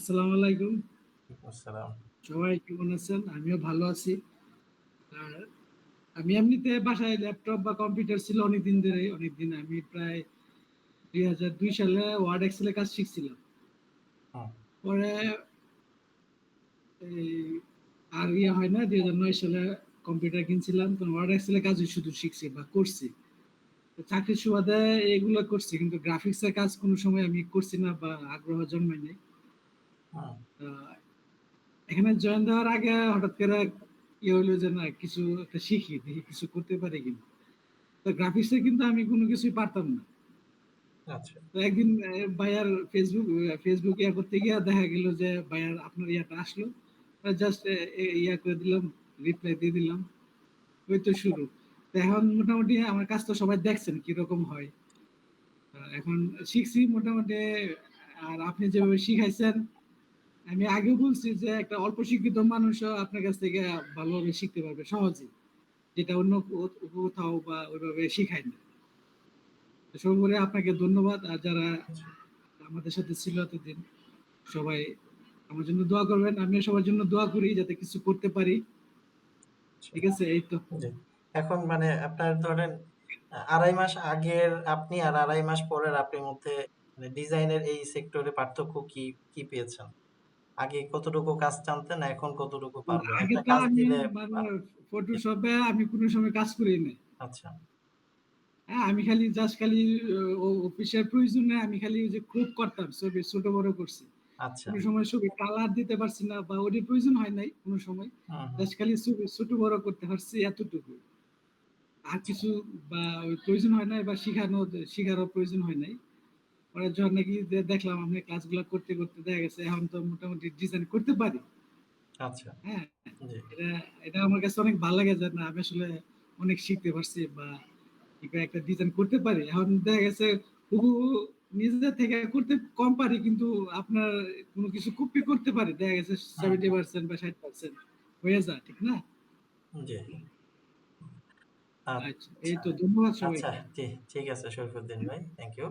আসসালামু আলাইকুম। আসসালাম। সবাই কেমন আছেন? আমিও ভালো আছি। আর আমি এমনিতে বাসায় ল্যাপটপ বা কম্পিউটার ছিল অনেকদিন ধরেই। অনেকদিন আমি প্রায় ২০০২ সালে ওয়ার্ড এক্সেল এর কাজ শিখছিলাম। পরে এই আর ইয়ে হয় না ২০০৯ সালে কম্পিউটার কিনছিলাম। তখন ওয়ার্ড এক্সেল এর কাজই শুধু শিখছি বা করছি। চাকরির সুবাদে এগুলো করছি। কিন্তু গ্রাফিক্স এর কাজ কোন সময় আমি করছি না বা আগ্রহ জন্মায় নাই। আ এখানে জয়েন দেওয়ার আগে হঠাৎ করে ইয়ে হইল যে না কিছু একটা শিখি, দেখি কিছু করতে পারি কিনা। তো গ্রাফিক্স কিন্তু আমি কোন কিছুই পারতাম না। আচ্ছা। তো একদিন ভাইয়ার Facebook আ ইয়া করতে গিয়া দেখা গেল যে ভাইয়ার আপনার ইয়াটা আসলো। জাস্ট ইয়া করে দিলাম, রিপ্লাই দিয়ে দিলাম। ওই তো শুরু। এখন মোটামুটি আমার কাজ তো সবাই দেখছেন কীরকম হয়। এখন শিখছি মোটামুটি আর আপনি যেভাবে শিখাইছেন, আমি আগেও বলছি যে একটা অল্প শিক্ষিত মানুষও আপনার কাছ থেকে ভালোভাবে শিখতে পারবে সহজেই। যেটা অন্য কোথাও বা ওইভাবে শিখায় না। সর্বোপরি আপনাকে ধন্যবাদ। আর যারা। আমাদের সাথে ছিল এতদিন, সবাই আমার জন্য দোয়া করবেন। আমিও সবার জন্য দোয়া করি যাতে কিছু করতে পারি। ঠিক আছে? এই তো। এখন মানে আপনার ধরেন আড়াই মাস আগের আপনি আর ২.৫ মাস পরের আপনি মধ্যে ডিজাইনের এই সেক্টরে পার্থক্য কি, কি পেয়েছেন? আগে কতটুকু কাজ জানতেন, এখন কতটুকু পারবেন? আগে তো আমি এ আমি কোন সময় কাজ করি নাই। আচ্ছা। হ্যাঁ, আমি খালি জাস্ট খালি অফিসের প্রয়োজনে আমি খালি যে ক্রপ করতাম ছবি ছোট বড় করছি। আচ্ছা। কোন সময় ছবি কালার দিতে পারছি না বা ওটির প্রয়োজন হয় নাই কোন সময়। জাস্ট খালি ছবি ছোট বড় করতে পারছি এতটুকু। আর আচ্ছা। কিছু বা প্রয়োজন হয় নাই বা শিখানো শিখারও প্রয়োজন হয় নাই। পরে যখন নাকি দেখলাম আপনি ক্লাসগুলা করতে, করতে দেখা গেছে এখন তো মোটামুটি ডিজাইন করতে পারি। আচ্ছা। হ্যাঁ, এটা, এটা আমার কাছে অনেক ভালো লাগে যে না আমি আসলে অনেক শিখতে পারছি বা একটা ডিজাইন করতে পারি। এখন দেখা গেছে নিজে থেকে করতে কম পারি কিন্তু আপনার কোন কিছু কপি করতে পারি। দেখা গেছে হুম, হুম। 70% বা 60% হয়ে যায়। ঠিক না? আচ্ছা, এই আচ্ছা, তো ধন্যবাদ আচ্ছা ঠিক আছে শরীফুদ্দিন ভাই। Thank you.